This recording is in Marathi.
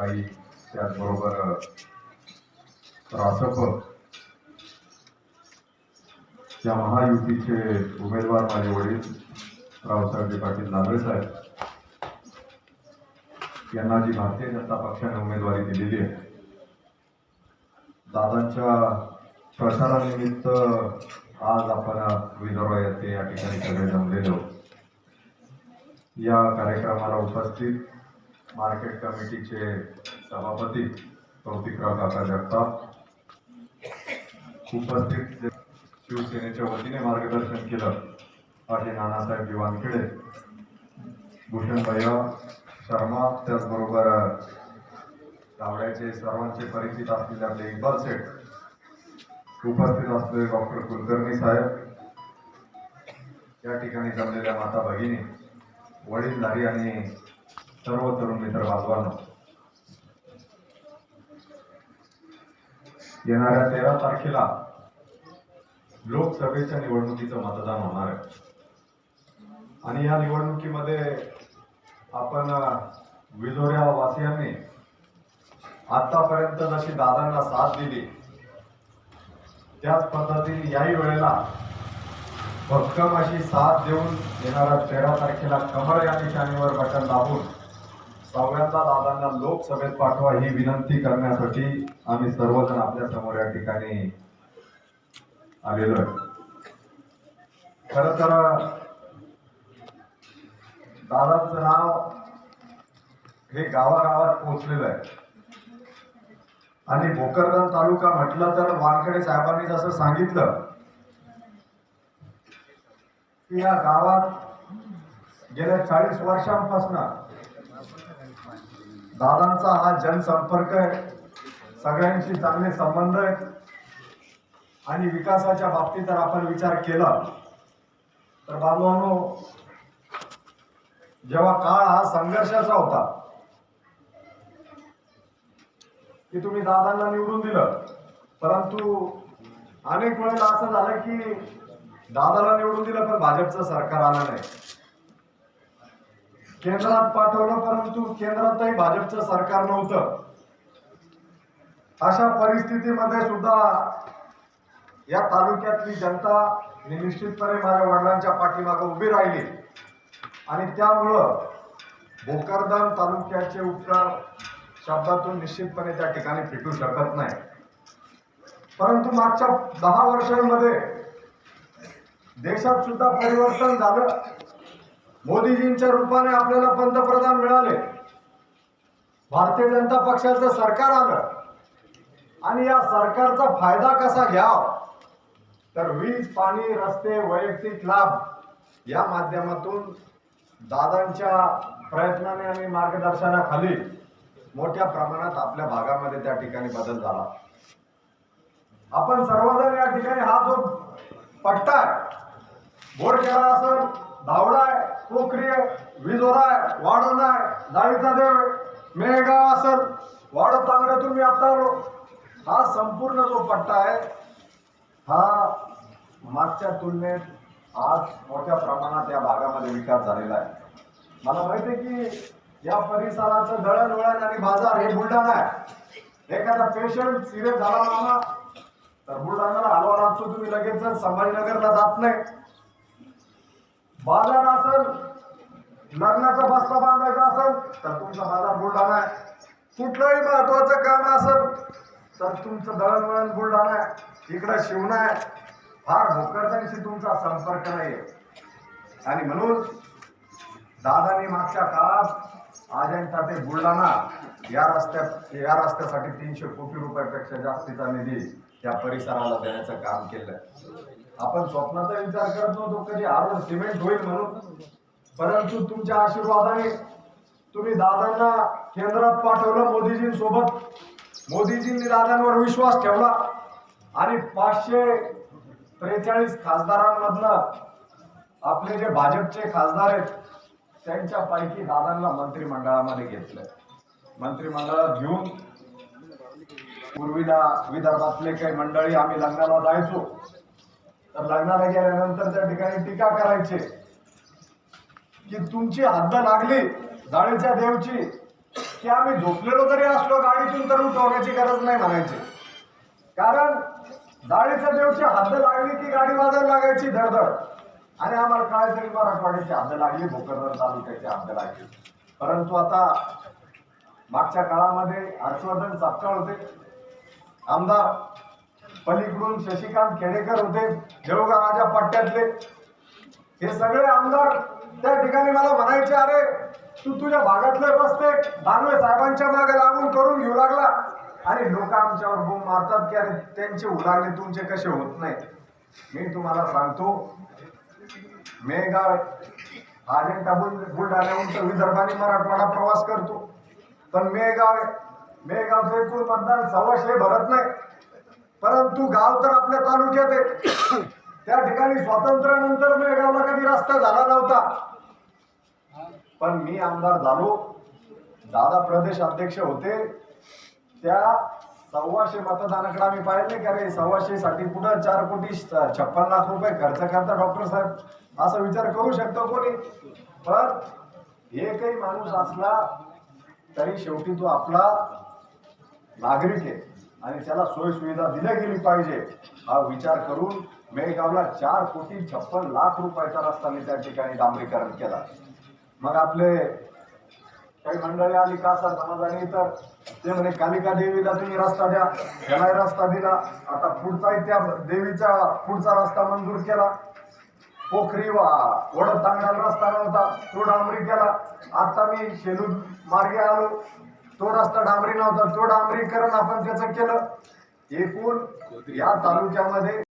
पायी त्याचबरोबर रासप या महायुतीचे उमेदवार माझे वडील रावसाहेब पाटील दानवे साहेब. यांना जी भारतीय जनता पक्षाने उमेदवारी दिलेली आहे. दादांच्या प्रसारानिमित्त आज आपण विदर्भ येथे या ठिकाणी सगळे जमलेलो या कार्यक्रमाला उपस्थित मार्केट कमिटीचे सभापती कौतिकराव दादा जगताप. उपस्थित शिवसेनेच्या वतीने मार्गदर्शन केलं. पाटील नानासाहेब दिवानखेडे भूषण भैया शर्मा त्याचबरोबर धावड्याचे सर्वांचे परिचित असलेले आपले इक्बाल शेठ उपस्थित असलेले डॉक्टर कुलकर्णी साहेब या ठिकाणी जमलेल्या माता भगिनी वडीलधारी आणि सर्व तरुण मित्र बांधवांना येणाऱ्या तेरा तारखेला लोकसभेच्या निवडणुकीचं मतदान होणार आहे. आणि या निवडणुकीमध्ये आपण विजोऱ्या वासियांनी आतापर्यंत जशी दादांना साथ दिली त्याच पद्धतीने याही वेळेला भक्कम अशी साथ देऊन येणाऱ्या तेरा तारखेला कमळ या निशाणीवर बटन दाबून सगळ्यांना दादांना लोकसभेत पाठवा ही विनंती करण्यासाठी आम्ही सर्वजण आपल्यासमोर या ठिकाणी आलेलो आहे. खर तर दादांचं नाव हे गावागावात पोहोचलेलं आहे. आणि भोकरदन तालुका म्हटलं तर वानखेडे साहेबांनी जसं सांगितलं की या गावात गेल्या चाळीस वर्षांपासून दादांचा हा जनसंपर्क आहे. सगळ्यांशी चांगले संबंध आहेत. आणि विकासाच्या बाबतीत जर आपण विचार केला तर बांधवांनो जेव्हा काळ हा संघर्षाचा होता की तुम्ही दादांना निवडून दिलं परंतु अनेक वेळेला असं झालं की दादाला निवडून दिलं पण भाजपचं सरकार आलं नाही. केंद्रात पाठवलं परंतु केंद्रातही भाजपचं सरकार नव्हतं. अशा परिस्थितीमध्ये सुद्धा या तालुक्यातली जनता निश्चितपणे माझ्या वडिलांच्या पाठीमागं उभी राहिली. आणि त्यामुळं भोकरदान तालुक्याचे उपचार शब्दातून निश्चितपणे त्या ठिकाणी फिटू शकत नाही. परंतु मागच्या दहा वर्षांमध्ये देशात सुद्धा परिवर्तन झालं. मोदीजींच्या रूपाने आपल्याला पंतप्रधान मिळाले. भारतीय जनता पक्षाचं सरकार आलं. आणि या सरकारचा फायदा कसा घ्यावा? तर वीज पाणी रस्ते वैयक्तिक लाभ या माध्यमातून दादांच्या प्रयत्नाने आणि मार्गदर्शनाखाली मोठ्या प्रमाणात आपल्या भागामध्ये त्या ठिकाणी बदल झाला. आपण सर्वजण या ठिकाणी हा जो पट्टा आहे बोरखेडा असेल धावडा आहे पोखरी विजोराय वाढवणार जाळीचा देव मेळगाव असेल वाड तांगड्यातून मी आता आलो. हा संपूर्ण जो पट्टा आहे हा मागच्या तुलनेत आज मोठ्या प्रमाणात या भागामध्ये विकास झालेला आहे. मला माहिती आहे की या परिसराचं दळणवळण आणि बाजार हे बुलढाणा आहे. एखादा पेशंट सिरियस झाला तर बुलढाण्याला हलवा लागतो तुम्ही लगेच संभाजीनगरला जात नाही. बाजार असेल लग्नाचा बस्ता बांधायचा असेल तर तुमचा बाजार बुलढाणा आहे. कुठलंही महत्वाचं काम असेल तर तुमचं दळणवळण बुलढाणा आहे. इकडं शिवणा आहे. फार भोकरदनशी तुमचा संपर्क नाही आणि म्हणून दादानी मागच्या काळात अजंठा ते बुलढाणा या रस्त्यात या रस्त्यासाठी तीनशे कोटी रुपयापेक्षा जास्तीचा निधी त्या परिसराला देण्याचं काम केलं. आपण स्वप्नाचा विचार करत नव्हतो कधी आरोड सिमेंट होईल म्हणून. परंतु तुमच्या आशीर्वादाने तुम्ही दादांना केंद्रात पाठवलं मोदीजींसोबत. मोदीजींनी दादांवर विश्वास ठेवला. आणि पाचशे त्रेचाळीस खासदारांमधनं आपले जे भाजपचे खासदार आहेत त्यांच्यापैकी दादांना मंत्रिमंडळामध्ये घेतलंय. मंत्रिमंडळात घेऊन पूर्वीला विदर्भातले काही मंडळी आम्ही लग्नाला जायचो. तर लग्नाला गेल्यानंतर त्या ठिकाणी टीका करायचे. की तुमची हद्द लागली जाळीच्या देवची की आम्ही झोपलेलो जरी असलो गाडीतून तर उठवण्याची गरज नाही म्हणायची. कारण जाळीच्या देवची हद्द लागली की गाडी वाजायला लागायची धडधड. आणि आम्हाला काय तरी मराठवाड्याची हद्द लागली भोकरदन तालुक्याची हद्द लागली. परंतु आता मागच्या काळामध्ये हर्षवर्धन सापकाळ होते. आमदार पलीकडून शशिकांत खेडेकर होते देवगा राजा पट्ट्यातले. हे सगळे आमदार त्या ठिकाणी मला म्हणायचे अरे तू तुझ्या भागातले बसते दानवे साहेबांच्या मागे लागून करून घेऊ लागला. आणि लोक आमच्यावर बोंब मारतात की अरे त्यांचे उलागले तुमचे कसे होत नाही मी तुम्हाला सांगतो मेगाव अजिंठा बुल बुलढाण्याहून तर विदर्भाने मराठवाडा प्रवास करतो. पण मेगाव मेगावचं एकूण मतदान सव्वाशे भरत नाही. परंतु गाव तर आपल्या तालुक्यात आहे. त्या ठिकाणी स्वातंत्र्यानंतर मेळगावला कधी रस्ता झाला नव्हता. पण मी आमदार झालो. दादा प्रदेश अध्यक्ष होते. त्या सव्वाशे मतदानाकडे आम्ही पाहिले की अरे सव्वाशे साठी कुठं चार कोटी छप्पन लाख रुपये खर्च करता डॉक्टर साहेब. असा विचार करू शकतो कोणी? पण एकही माणूस असला तरी शेवटी तो आपला नागरिक आहे. आणि त्याला सोयीसुविधा दिल्या गेली पाहिजे. हा विचार करून मेळगावला चार कोटी छप्पन लाख रुपयाचा रस्ता मी त्या ठिकाणी डांबरीकरण केला. मग आपले काही मंडळी आली कासा समाजाने तर ते म्हणे कालिका देवीला तुम्ही रस्ता द्या. त्यालाही रस्ता दिला. आता पुढचाही त्या देवीचा पुढचा रस्ता मंजूर केला. पोखरी वा वडद तांगडाला रस्ता नव्हता. तो डांबरी केला. आता मी शेलू मार्गे आलो. तो रस्ता डांबरी नव्हता तो डांबरीकरण आपण त्याचं केलं. एकूण या तालुक्यामध्ये